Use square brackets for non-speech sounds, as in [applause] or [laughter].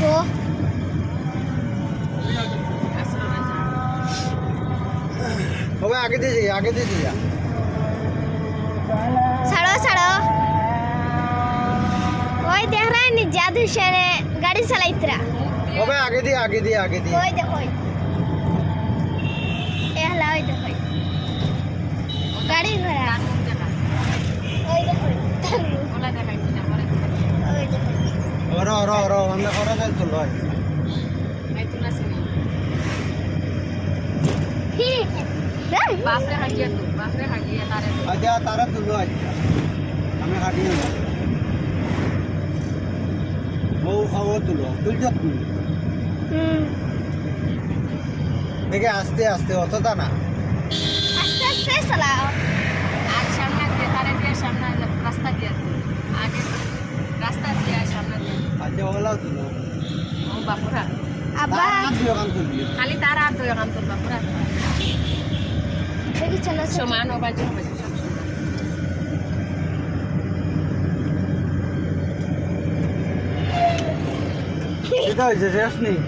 তো হবে আগে দিয়ে যাই আগে দিয়ে যা ছাড়ো ছাড়ো। ওই দেখ রা নি জাদু সেরে গাড়ি চালাইতরা। হবে আগে দিয়ে আগে দিয়ে আগে দিয়ে। ওই দেখো ওই। এ হলা ওই দেখো ওই। গাড়ি ঘোড়া ওই দেখো ওই। ওই দেখো ওর ওর আমরা করা যাই তো লয়। তারা তুলো আজ আমি হাঁটিয়ে বউ খাব তুলো তুলছ তুমি দেখে আস্তে আস্তে অতটা না আস্তে আস্তে চালাও তুলবি খালি তার আর দুই এখন তোর বাপুরা। সমান ও বাজু বাজু সব সমান। এটা হয়েছে শেষ নেই। [laughs]